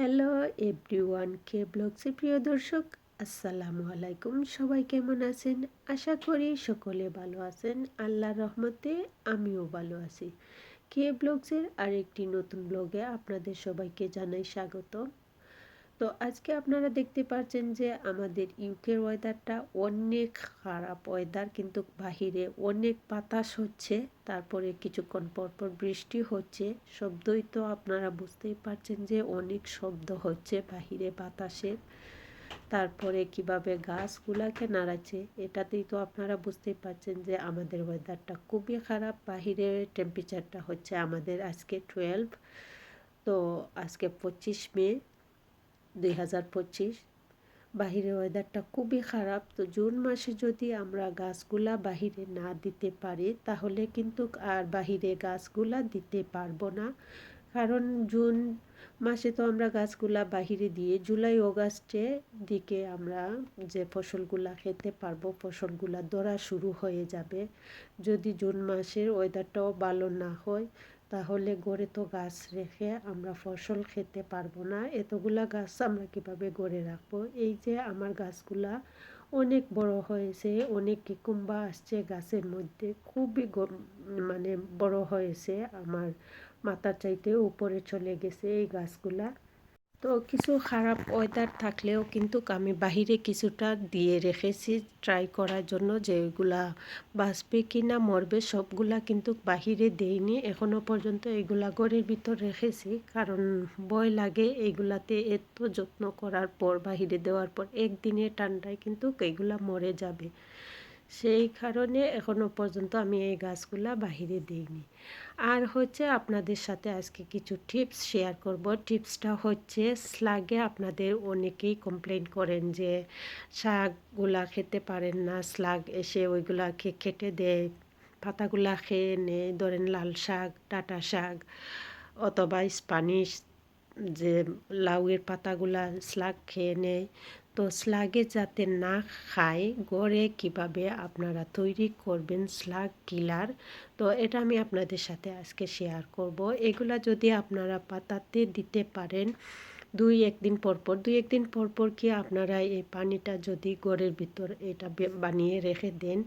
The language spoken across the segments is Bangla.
হ্যালো এভরিওয়ান কে ব্লগসে প্রিয় দর্শক, আসসালামু আলাইকুম। সবাই কেমন আছেন? আশা করি সকলে ভালো আছেন। আল্লাহ রহমতে আমিও ভালো আছি। কে ব্লগসের আরেকটি নতুন ব্লগে আপনাদের সবাইকে জানাই স্বাগত তো আজকে আপনারা দেখতে পাচ্ছেন যে আমাদের ইউকের ওয়েদারটা অনেক খারাপ ওয়েদার কিন্তু বাহিরে অনেক বাতাস হচ্ছে। তারপরে কিছুক্ষণ পরপর বৃষ্টি হচ্ছে। শব্দই তো আপনারা বুঝতেই পারছেন যে অনেক শব্দ হচ্ছে বাহিরে বাতাসের। তারপরে কীভাবে গাছগুলাকে নাড়াচ্ছে, এটাতেই তো আপনারা বুঝতেই পারছেন যে আমাদের ওয়েদারটা খুবই খারাপ। বাহিরে টেম্পারেচারটা হচ্ছে আমাদের আজকে টুয়েলভ তো আজকে পঁচিশ মে। দুই হাজার পঁচিশ। বাহিরের ওয়েদারটা খুবই খারাপ। তো জুন মাসে যদি আমরা গাছগুলা বাহিরে না দিতে পারি, তাহলে কিন্তু আর বাহিরে গাছগুলা দিতে পারব না। কারণ জুন মাসে তো আমরা গাছগুলা বাহিরে দিয়ে জুলাই, অগাস্টে দিকে আমরা যে ফসলগুলা খেতে পারব, ফসলগুলা ধরা শুরু হয়ে যাবে। যদি জুন মাসের ওয়েদারটাও ভালো না হয় তাহলে গড়ে তো গাছ রেখে আমরা ফসল খেতে পারব না। এতগুলা গাছ আমরা কীভাবে গড়ে রাখব? এই যে আমার গাছগুলা অনেক বড় হয়েছে, অনেক কিকুম্বা আসছে গাছের মধ্যে, খুবই মানে বড় হয়েছে। আমার মাথা চাইতে উপরে চলে গেছে এই গাছগুলা। তো কিছু খারাপ ওয়েদার থাকলেও কিন্তু আমি বাহিরে কিছুটা দিয়ে রেখেছি ট্রাই করার জন্য যে ওইগুলা বাঁচবে কি না মরবে সবগুলা কিন্তু বাহিরে দেইনি। এখনও পর্যন্ত এগুলা ঘরের ভিতর রেখেছি, কারণ ভয় লাগে এগুলাতে এত যত্ন করার পর, বাহিরে দেওয়ার পর একদিনে ঠান্ডায় কিন্তু এগুলা মরে যাবে। সেই কারণে এখনও পর্যন্ত আমি এই গাছগুলা বাহিরে দিইনি। আর হচ্ছে আপনাদের সাথে আজকে কিছু টিপস শেয়ার করব। টিপসটা হচ্ছে স্লাগে আপনাদের অনেকেই কমপ্লেন করেন যে, শাকগুলা খেতে পারেন না স্লাগ এসে ওইগুলাকে কেটে দেয়। পাতাগুলা খেয়ে নেয়, ধরেন লাল শাক ডাটা শাক, অথবা স্পানিশ যে, লাউয়ের পাতাগুলা স্লাগ খেয়ে নেয়। তো স্লাগে যাতে না খায়, গড়ে কীভাবে আপনারা তৈরি করবেন স্লাগ কিলার, তো এটা আমি আপনাদের সাথে আজকে শেয়ার করব। এগুলা যদি আপনারা পাতাতে দিতে পারেন, দুই একদিন পরপর দুই একদিন পরপর কি আপনারা এই পানিটা যদি গড়ের ভিতর এটা বানিয়ে রেখে দেন,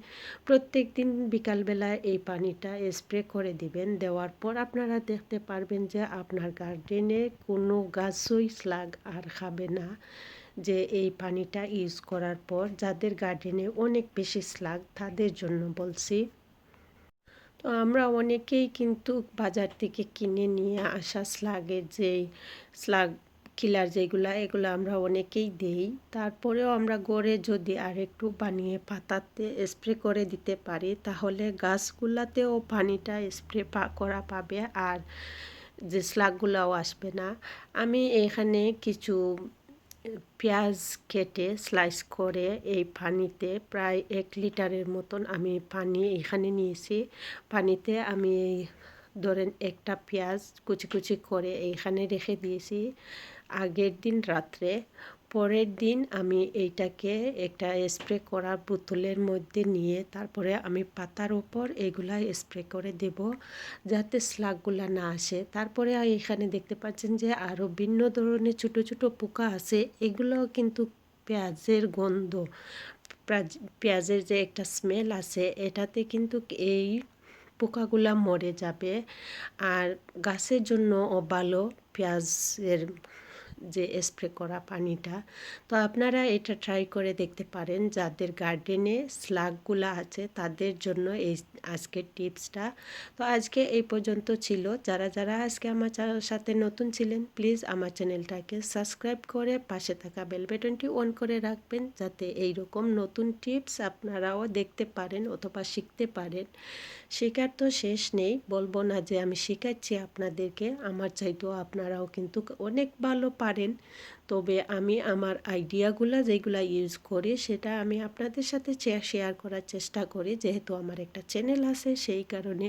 প্রত্যেক দিন বিকালবেলা এই পানিটা স্প্রে করে দিবেন, দেওয়ার পর আপনারা দেখতে পারবেন যে আপনার গার্ডেনে কোনো গাছই স্লাগ আর খাবে না। যে এই পানিটা ইউজ করার পর যাদের গার্ডেনে অনেক বেশি স্লাগ তাদের জন্য বলছি। তো আমরা অনেকেই কিন্তু বাজার থেকে কিনে নিয়ে আসা স্লাগের যেই স্লাগ কিলার যেগুলো, এগুলো আমরা অনেকেই দেই। তারপরেও আমরা গড়ে যদি আর একটু বানিয়ে পাতাতে স্প্রে করে দিতে পারি, তাহলে গাছগুলাতেও পানিটা স্প্রে করা পাবে আর যে স্লাগগুলাও আসবে না। আমি এখানে কিছু পেঁয়াজ কেটে স্লাইস করে এই পানিতে প্রায় এক লিটারের মতন আমি পানি এখানে নিয়েছি। পানিতে আমি ধরেন একটা পেঁয়াজ কুচি কুচি করে এইখানে রেখে দিয়েছি। আগের দিন রাত্রে, পরের দিন আমি এইটাকে একটা স্প্রে করার বোতলের মধ্যে নিয়ে তারপরে আমি পাতার ওপর এগুলা স্প্রে করে দেব যাতে স্লাগগুলা না আসে। তারপরে এখানে দেখতে পাচ্ছেন যে আরও ভিন্ন ধরনের ছোট ছোট পোকা আছে এগুলো কিন্তু পেঁয়াজের গন্ধ পেঁয়াজের যে একটা স্মেল আছে, এটাতে কিন্তু এই পোকাগুলা মরে যাবে। আর গাছের জন্য ভালো পেঁয়াজের যে স্প্রে করা পানিটা, তো আপনারা এটা ট্রাই করে দেখতে পারেন যাদের গার্ডেনে স্লাগগুলো আছে তাদের জন্য এই আজকের টিপসটা। তো আজকে এই পর্যন্ত ছিল। যারা যারা আজকে আমার সাথে নতুন ছিলেন প্লিজ আমার চ্যানেলটাকে সাবস্ক্রাইব করে পাশে থাকা বেল অন করে রাখবেন যাতে এই রকম নতুন টিপস আপনারাও দেখতে পারেন অথবা শিখতে পারেন। শেখার তো শেষ নেই, বলব না যে আমি শেখাচ্ছি আপনাদেরকে। আমার চাইতেও আপনারাও কিন্তু অনেক ভালো পারেন। তবে আমি আমার আইডিয়াগুলো যেগুলো ইউজ করি, সেটা আমি আপনাদের সাথে শেয়ার করার চেষ্টা করি। যেহেতু আমার একটা চ্যানেল আছে, সেই কারণে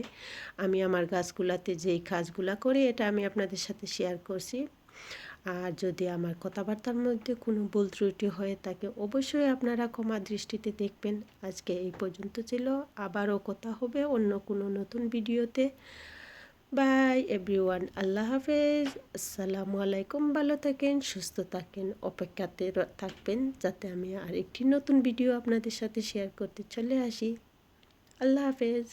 আমি আমার গাছগুলাতে যেই কাজগুলা করি, এটা আমি আপনাদের সাথে শেয়ার করছি। আর যদি আমার কথাবার্তার মধ্যে কোনো ভুল ত্রুটি হয়ে থাকে, অবশ্যই আপনারা ক্ষমা দৃষ্টিতে দেখবেন। আজকে এই পর্যন্ত ছিল। আবারও কথা হবে অন্য কোনো নতুন ভিডিওতে বাই, এভরিওয়ান, আল্লাহ হাফেজ। আসসালামু আলাইকুম, ভালো থাকেন, সুস্থ থাকেন, অপেক্ষাতে থাকবেন যাতে আমি আরেকটি নতুন ভিডিও আপনাদের সাথে শেয়ার করতে চলে আসি। আল্লাহ হাফেজ।